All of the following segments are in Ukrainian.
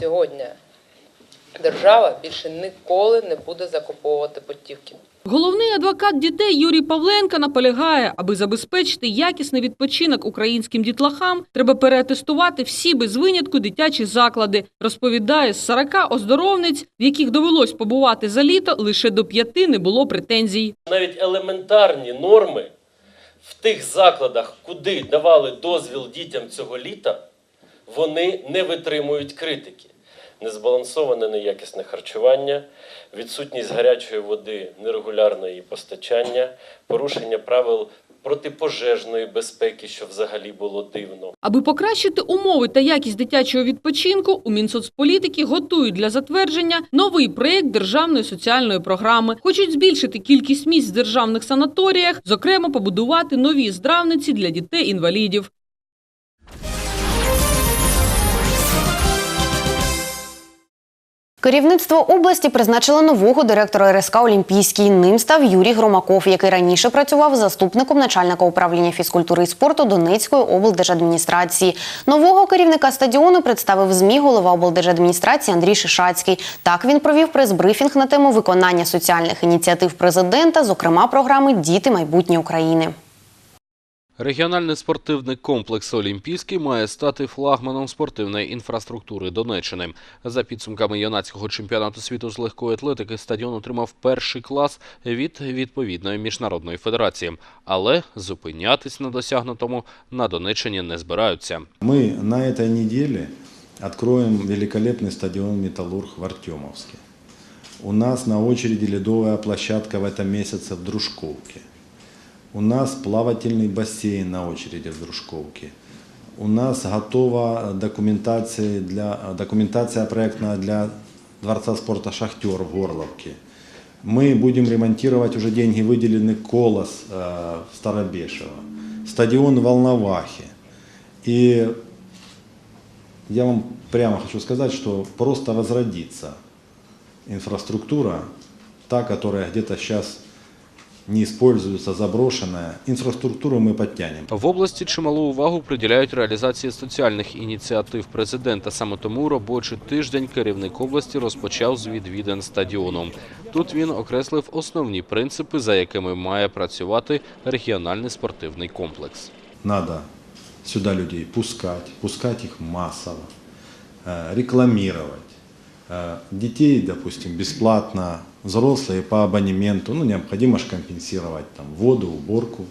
Сьогодні держава більше ніколи не буде закуповувати путівки. Головний адвокат дітей Юрій Павленко наполягає, аби забезпечити якісний відпочинок українським дітлахам, треба переатестувати всі без винятку дитячі заклади. Розповідає, з 40 оздоровниць, в яких довелось побувати за літо, лише до п'яти не було претензій. навіть елементарні норми в тих закладах, куди давали дозвіл дітям цього літа, вони не витримують критики. Незбалансоване неякісне харчування, відсутність гарячої води, нерегулярне її постачання, порушення правил протипожежної безпеки, що взагалі було дивно. Аби покращити умови та якість дитячого відпочинку, у Мінсоцполітики готують для затвердження новий проєкт державної соціальної програми. Хочуть збільшити кількість місць в державних санаторіях, зокрема побудувати нові здравниці для дітей-інвалідів. Керівництво області призначило нового директора РСК Олімпійський. Ним став Юрій Громаков, який раніше працював заступником начальника управління фізкультури і спорту Донецької облдержадміністрації. Нового керівника стадіону представив ЗМІ голова облдержадміністрації Андрій Шишацький. Так він провів прес-брифінг на тему виконання соціальних ініціатив президента, зокрема програми Діти майбутнє України. Регіональний спортивний комплекс Олімпійський має стати флагманом спортивної інфраструктури Донеччини. За підсумками юнацького чемпіонату світу з легкої атлетики стадіон отримав перший клас від відповідної міжнародної федерації, але зупинятись на досягнутому на Донеччині не збираються. Мы на этой неделе откроем великолепный стадион «Металлург» в Артемовске. У нас на очереди ледовая площадка в этом месяце в Дружковке. У нас плавательный бассейн на очереди в Дружковке. У нас готова документация, для, документация проектная для Дворца спорта «Шахтер» в Горловке. Мы будем ремонтировать, уже деньги выделены, Колос э, в Старобешево, стадион в Волновахе. И я вам прямо хочу сказать, что просто возродится инфраструктура, та, которая где-то сейчас не используется, заброшенная. Инфраструктуру мы подтянем. В області чималу увагу приділяють реалізації соціальних ініціатив президента. Саме тому робочий тиждень керівник області розпочав з відвідин стадіону. Тут він окреслив основні принципи, за якими має працювати регіональний спортивний комплекс. Надо сюда людей пускать, пускать их массово, э, рекламировать. Э, Детей, допустим, бесплатно, взрослые по абонементу, ну, необходимо же компенсировать там воду, уборку.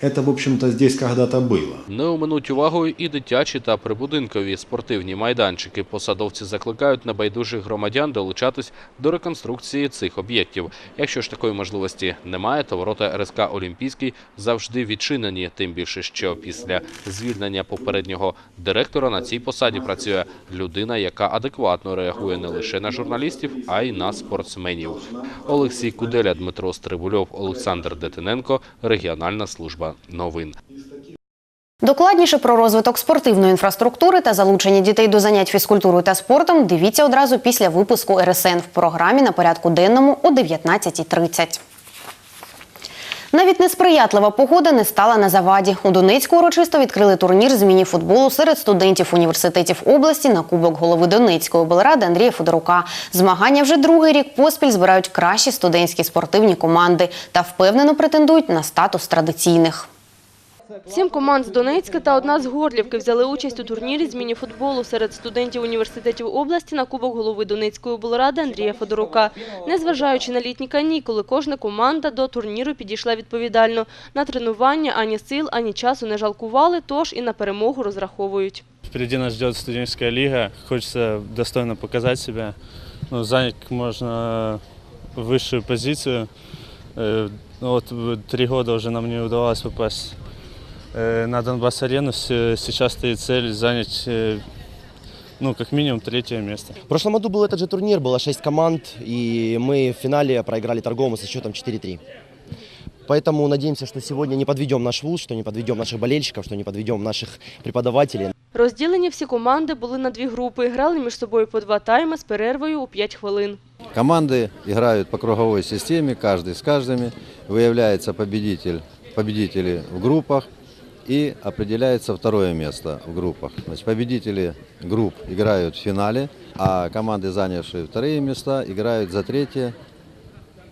Это, в общем-то, здесь когда-то было. Не оминуть увагою і дитячі та прибудинкові спортивні майданчики. Посадовці закликають небайдужих громадян долучатись до реконструкції цих об'єктів. Якщо ж такої можливості немає, то ворота РСК Олімпійський завжди відчинені. Тим більше, що після звільнення попереднього директора на цій посаді працює людина, яка адекватно реагує не лише на журналістів, а й на спортсменів. Олексій Куделя, Дмитро Стрибульов, Олександр Детиненко. Регіональна служба новин. Докладніше про розвиток спортивної інфраструктури та залучення дітей до занять фізкультурою та спортом дивіться одразу після випуску РСН в програмі на порядку денному о 19.30. Навіть несприятлива погода не стала на заваді. У Донецьку урочисто відкрили турнір з міні-футболу серед студентів університетів області на кубок голови Донецької облради Андрія Федорука. Змагання вже другий рік поспіль збирають кращі студентські спортивні команди та впевнено претендують на статус традиційних. Сім команд з Донецька та одна з Горлівки взяли участь у турнірі з міні-футболу серед студентів університетів області на Кубок голови Донецької облради Андрія Федорука. Незважаючи на літні канікули, кожна команда до турніру підійшла відповідально. На тренування ані сил, ані часу не жалкували, тож і на перемогу розраховують. Впереди нас ждет студенческая лига. Хочется достойно показать себя, ну, занять как можно высшую позицию. Э, ну Вот э, три года уже нам не удавалось попасть э, на Донбасс-арену. С- Сейчас стоит цель занять э, ну, как минимум третье место. В прошлом году был этот же турнир, было 6 команд, и мы в финале проиграли торговому со счетом 4-3. Поэтому надеемся, что сегодня не подведем наш вуз, что не подведем наших болельщиков, что не подведем наших преподавателей. Розділені всі команди були на дві групи, грали між собою по два тайми з перервою у 5 хвилин. Команды играют по круговой системе, каждый с каждыми. Выявляется победитель, победители в группах. и определяется второе место в группах. Значит, победители групп играют в финале, а команды, занявшие вторые места, играют за третье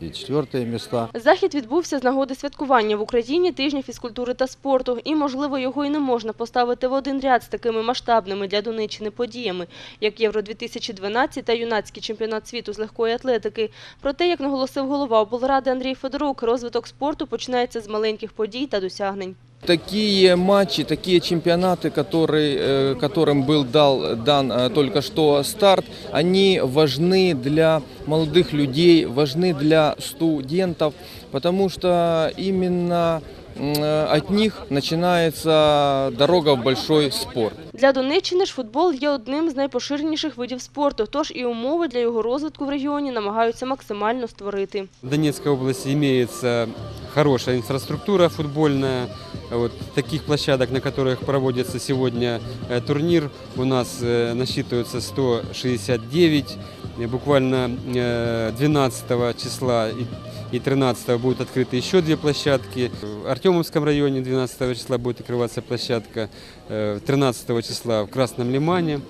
и четвертые места. Захід відбувся з нагоди святкування в Україні тижня фізкультури та спорту. І, можливо, його і не можна поставити в один ряд з такими масштабними для Донеччини подіями, як Євро-2012 та юнацький чемпіонат світу з легкої атлетики. Проте, як наголосив голова облради Андрій Федорук, розвиток спорту починається з маленьких подій та досягнень. Такие матчи, такие чемпионаты, которые, э, которым был дал, дан э, только что старт, они важны для молодых людей, важны для студентов, потому что именно м, э, от них начинается дорога в большой спорт. Для Донеччини ж футбол є одним з найпоширеніших видів спорту, тож і умови для його розвитку в регіоні намагаються максимально створити. В Донецкой области имеется хорошая инфраструктура футбольная. Вот таких площадок, на которых проводится сегодня э, турнир, у нас э, насчитывается 169. И Буквально э, 12 числа и- и 13 будут открыты еще две площадки. В Артемовском районе 12 числа будет открываться площадка, э, 13 числа в Красном Лимане.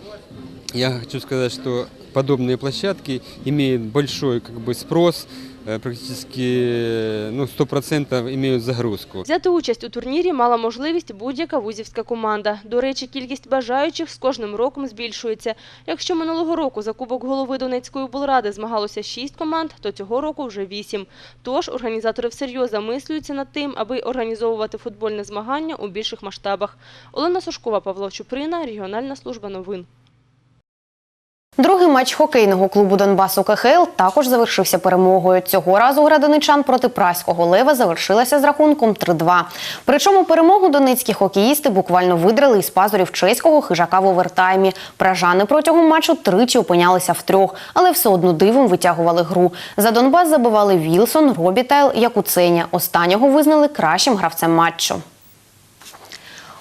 Я хочу сказать, что подобные площадки имеют большой как бы, спрос, э, практически э, ну, 100% имеют загрузку. Взяти участь у турнірі мала можливість будь-яка вузівська команда. До речі, кількість бажаючих з кожним роком збільшується. Якщо минулого року за Кубок голови Донецької облради змагалося 6 команд, то цього року вже 8. Тож організатори всерйоз замислюються над тим, аби організовувати футбольне змагання у більших масштабах. Олена Сушкова, Павло Чуприна, регіональна служба новин. Другий матч хокейного клубу Донбасу КХЛ також завершився перемогою. Цього разу гра донечан проти праського лева завершилася з рахунком 3-2. Причому перемогу донецькі хокеїсти буквально видрали із пазурів чеського хижака в овертаймі. Пражани протягом матчу тричі опинялися в трьох, але все одно дивом витягували гру. За Донбас забивали Вілсон, Робітайл, Якуценя. Останнього визнали кращим гравцем матчу.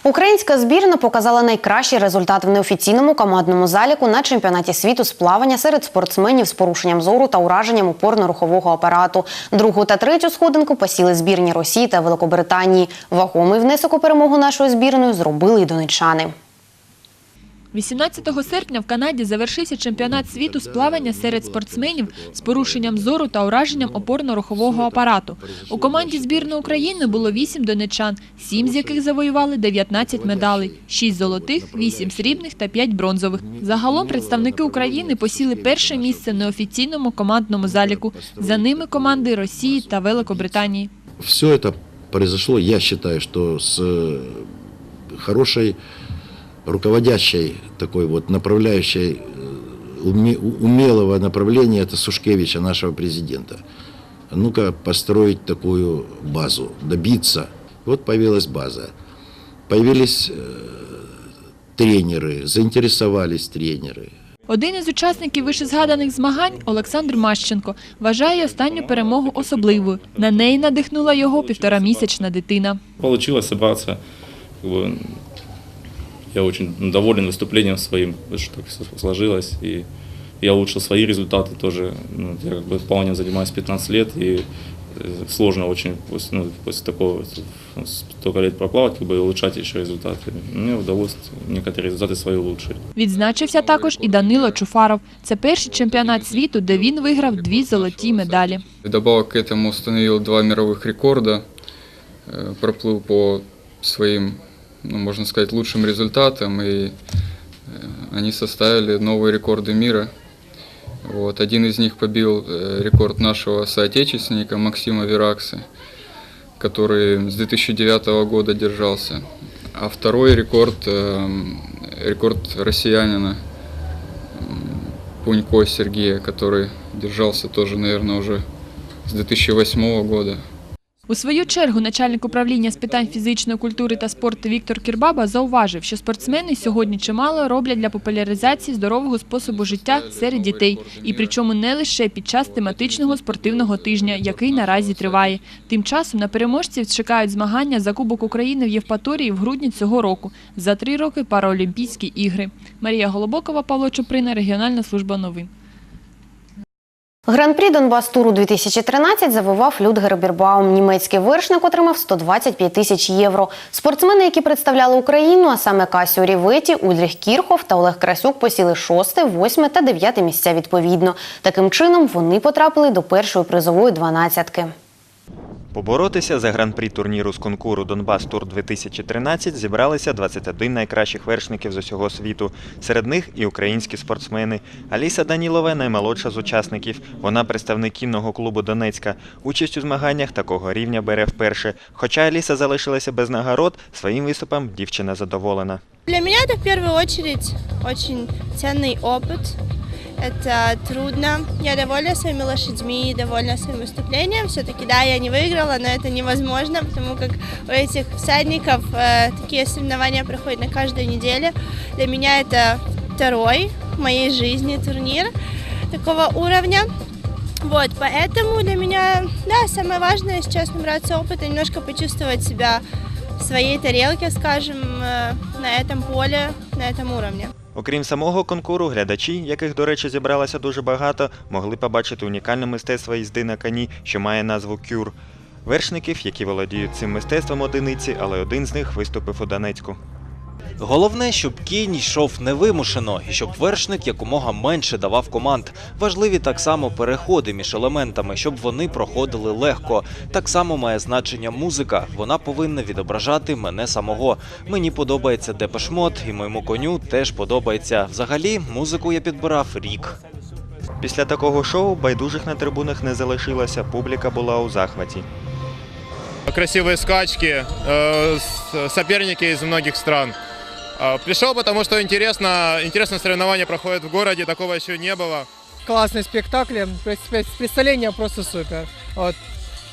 Українська збірна показала найкращий результат в неофіційному командному заліку на чемпіонаті світу з плавання серед спортсменів з порушенням зору та ураженням опорно-рухового апарату. Другу та третю сходинку посіли збірні Росії та Великобританії. Вагомий внесок у перемогу нашої збірної зробили й донечани. 18 серпня в Канаді завершився чемпіонат світу з плавання серед спортсменів з порушенням зору та ураженням опорно-рухового апарату. У команді збірної України було 8 донечан, 7 з яких завоювали 19 медалей, 6 золотих, 8 срібних та 5 бронзових. Загалом представники України посіли перше місце в неофіційному командному заліку. За ними команди Росії та Великобританії. все это произошло, я считаю, что с э, хорошей руководящей такой вот направляющей э, уме- умелого направления это Сушкевича, нашего президента. А Ну-ка построить такую базу, добиться. Вот появилась база. Появились э, тренеры, заинтересовались тренеры. Один із учасників вишезгаданих змагань Олександр Мащенко вважає останню перемогу особливою. На неї надихнула його півторамісячна дитина. Получилось собраться. Как бы, я очень доволен выступлением своим, что так всё сложилось. И я улучшил свои результаты тоже. Ну, я как бы плаванием занимаюсь 15 лет, и э, сложно очень после, ну, после такого ну, столько лет проплавать, как бы улучшать еще результаты. Мне удалось некоторые результаты свои улучшить. Відзначився також і Данило Чуфаров. Це перший чемпіонат світу, де він виграв дві золоті медалі. Вдобавок к этому установил два мировых рекорда, э, проплыл по своим, ну, можно сказать, лучшим результатам, и э, они составили новые рекорды мира. Вот. Один из них побил э, рекорд нашего соотечественника Максима Веракса, который с 2009 года держался. А второй рекорд, э, рекорд россиянина Пунько Сергея, который держался тоже, наверное, уже с 2008 года. У свою чергу начальник управління з питань фізичної культури та спорту Віктор Кірбаба зауважив, що спортсмени сьогодні чимало роблять для популяризації здорового способу життя серед дітей, і причому не лише під час тематичного спортивного тижня, який наразі триває. Тим часом на переможців чекають змагання за Кубок України в Євпаторії в грудні цього року. За три роки Параолімпійські ігри. Марія Голобокова, Павло Чуприна, регіональна служба новин. Гран-прі Донбас Туру 2013 завивав Людгер Бірбаум. Німецький вершник отримав 125 тисяч євро. Спортсмени, які представляли Україну, а саме Касю Ріветі, Ульріх Кірхов та Олег Красюк посіли шосте, восьме та дев'яте місця відповідно. Таким чином вони потрапили до першої призової дванадцятки. Поборотися за гран-прі турніру з конкуру Донбас Тур 2013 зібралися 21 найкращих вершників з усього світу. Серед них і українські спортсмени. Аліса Данілова наймолодша з учасників. Вона представник кінного клубу Донецька. Участь у змаганнях такого рівня бере вперше. Хоча Аліса залишилася без нагород, своїм виступом дівчина задоволена. Для меня это в первую очередь очень ценный опыт. Это трудно. Я довольна своими лошадьми, довольна своим выступлением. Все-таки, да, я не выиграла, но это невозможно, потому как у этих всадников э, такие соревнования проходят на каждой неделе. Для меня это второй в моей жизни турнир такого уровня. Вот, поэтому для меня, да, самое важное сейчас набраться опыта, немножко почувствовать себя в своей тарелке, скажем, э, на этом поле, на этом уровне. Окрім самого конкуру, глядачі, яких, до речі, зібралося дуже багато, могли побачити унікальне мистецтво їзди на коні, що має назву кюр. Вершників, які володіють цим мистецтвом одиниці, але один з них виступив у Донецьку. Головне, щоб кінь йшов невимушено і щоб вершник якомога менше давав команд. Важливі так само переходи між елементами, щоб вони проходили легко. Так само має значення музика. Вона повинна відображати мене самого. Мені подобається Депешмот, і моєму коню теж подобається. Взагалі, музику я підбирав рік. Після такого шоу байдужих на трибунах не залишилося, публіка була у захваті. красивые скачки, э, с- соперники из многих стран. Пришел, потому что интересно, интересное соревнование проходит в городе, такого еще не было. классный спектакль, представление просто супер. Вот.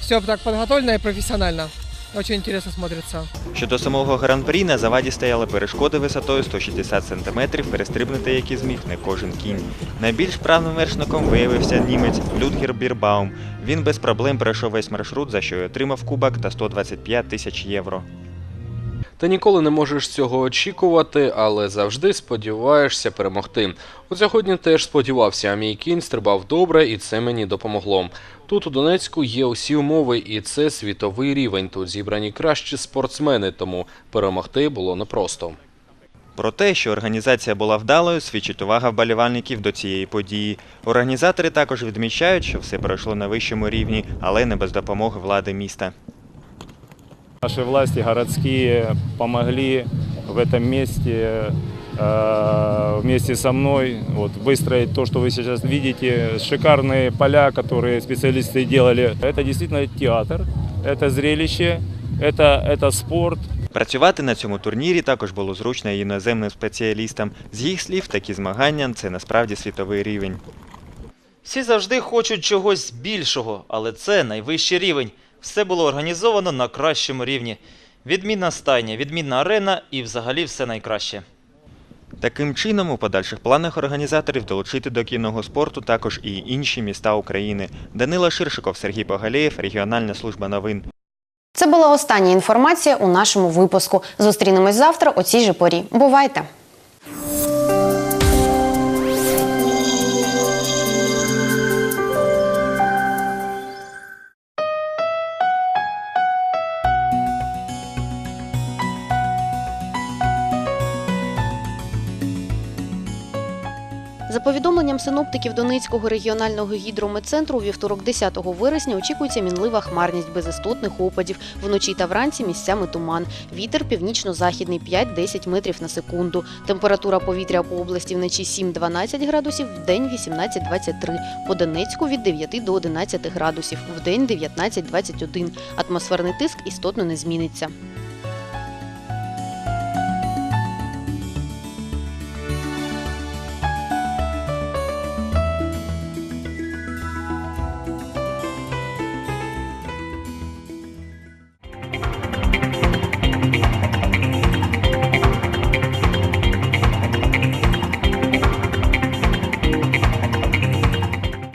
Все так подготовлено и профессионально. Очень интересно смотрится. Щодо самого гран-прі на заваді стояли перешкоди висотою 160 см, перестрибнути які зміг не кожен кінь. Найбільш правним вершником виявився німець Людгер Бірбаум. Він без проблем пройшов весь маршрут, за що й отримав кубок та 125 тисяч євро. Ти ніколи не можеш цього очікувати, але завжди сподіваєшся перемогти. От сьогодні теж сподівався, а мій кінь стрибав добре, і це мені допомогло. Тут у Донецьку є усі умови, і це світовий рівень. Тут зібрані кращі спортсмени, тому перемогти було непросто. Про те, що організація була вдалою, свідчить увага вболівальників до цієї події. Організатори також відмічають, що все пройшло на вищому рівні, але не без допомоги влади міста. Наши власти городские помогли в этом месте э, вместе со мной вот, выстроить то, что вы сейчас видите. Шикарные поля, которые специалисты делали. Это действительно театр, это зрелище, это, это спорт. Працювати на цьому турнірі також було зручно і іноземним спеціалістам. З їх слів, такі змагання це насправді світовий рівень. Всі завжди хочуть чогось більшого, але це найвищий рівень. Все було організовано на кращому рівні. Відмінна стайня, відмінна арена і взагалі все найкраще. Таким чином, у подальших планах організаторів долучити до кінного спорту також і інші міста України. Данила Ширшиков, Сергій Погалєєв, Регіональна служба новин. Це була остання інформація у нашому випуску. Зустрінемось завтра о цій же порі. Бувайте! За повідомленням синоптиків Донецького регіонального гідрометцентру, вівторок 10 вересня очікується мінлива хмарність без істотних опадів. Вночі та вранці місцями туман. Вітер північно-західний 5-10 метрів на секунду. Температура повітря по області вночі 7-12 градусів, в день 18-23. По Донецьку від 9 до 11 градусів, в день 19-21. Атмосферний тиск істотно не зміниться.